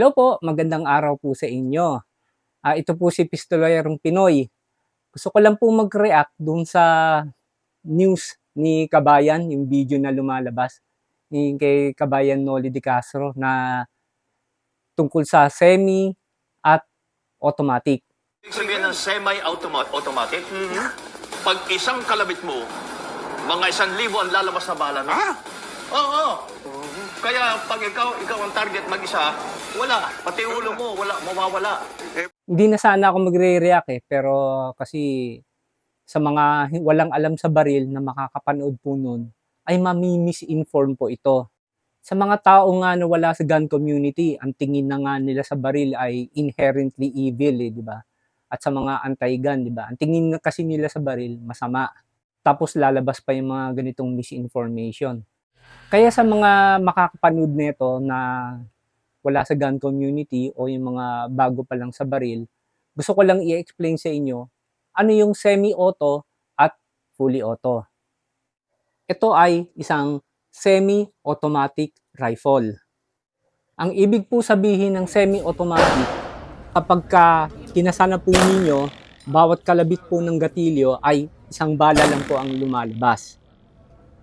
Hello po, magandang araw po sa inyo. Ah, ito po si Pistolerong Pinoy. Gusto ko lang po mag-react dun sa news ni Kabayan, yung video na lumalabas ni kay Kabayan Noli de Castro na tungkol sa semi at automatic. Ibig sabihin ng semi-automatic, pag isang kalabit mo, mga isang libo ang lalabas na bala na. Ah! Oo. Kaya pag ikaw, ikaw ang target mag-isa, wala. Pati ulo mo, wala, mawawala. Hindi na sana ako magre-react eh, pero kasi sa mga walang alam sa baril na makakapanood po nun, ay mami-misinform po ito. Sa mga tao nga na wala sa gun community, ang tingin na nga nila sa baril ay inherently evil eh, di ba? At sa mga anti-gun, di ba? Ang tingin na kasi nila sa baril, masama. Tapos lalabas pa yung mga ganitong misinformation. Kaya sa mga makakapanood nito na wala sa gun community o yung mga bago pa lang sa baril, gusto ko lang i-explain sa inyo ano yung semi-auto at fully auto. Ito ay isang semi-automatic rifle. Ang ibig po sabihin ng semi-automatic, kapag ka kinasana po ninyo, bawat kalabit po ng gatilyo ay isang bala lang po ang lumalabas.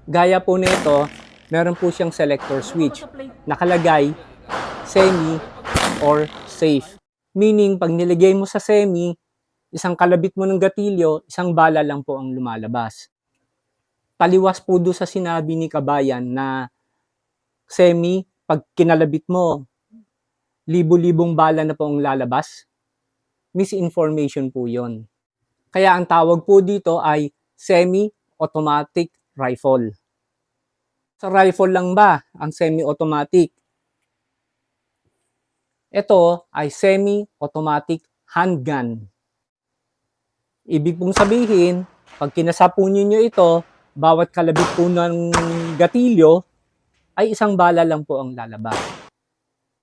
Gaya po nito, meron po siyang selector switch. Nakalagay semi or safe. Meaning, pag nilagay mo sa semi, isang kalabit mo ng gatilyo, isang bala lang po ang lumalabas. Taliwas po do sa sinabi ni Kabayan na semi, pag kinalabit mo, libo-libong bala na po ang lalabas. Misinformation po yon. Kaya ang tawag po dito ay semi-automatic rifle. Sa rifle lang ba ang semi-automatic? Ito ay semi-automatic handgun. Ibig pong sabihin, pag kinasapo ninyo ito, bawat kalabit po ng gatilyo, ay isang bala lang po ang lalabas.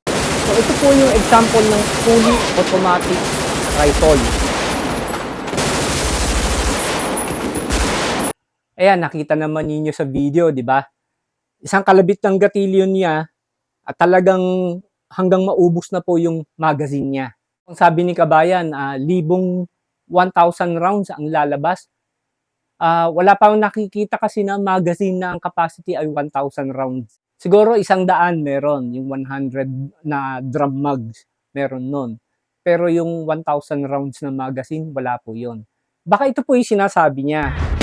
So ito po yung example ng fully automatic rifle. Ayan, nakita naman ninyo sa video, di ba? Isang kalabit ng gatilyo niya at talagang hanggang maubos na po yung magazine niya. Ang sabi ni Kabayan, ah, libong 1,000 rounds ang lalabas. Ah, wala pa nakikita kasi na magazine na ang capacity ay 1,000 rounds. Siguro isang daan meron, yung 100 na drum mags meron nun. Pero yung 1,000 rounds na magazine, wala po yon. Baka ito po yung sinasabi niya.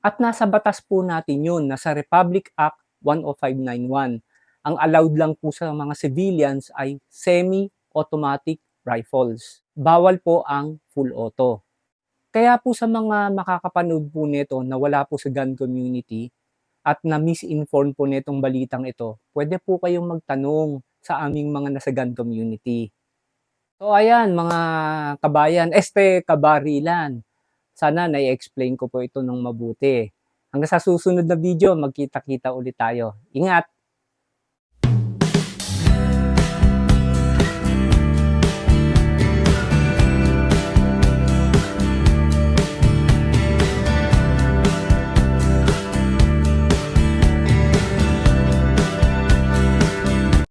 At nasa batas po natin yun, nasa Republic Act 10591. Ang allowed lang po sa mga civilians ay semi-automatic rifles. Bawal po ang full auto. Kaya po sa mga makakapanood po nito na wala po sa gun community at na misinform po nitong balitang ito, pwede po kayong magtanong sa aming mga nasa gun community. So ayan mga kabayan, este kabarilan. Sana na-explain ko po ito ng mabuti. Hanggang sa susunod na video, magkita-kita ulit tayo. Ingat!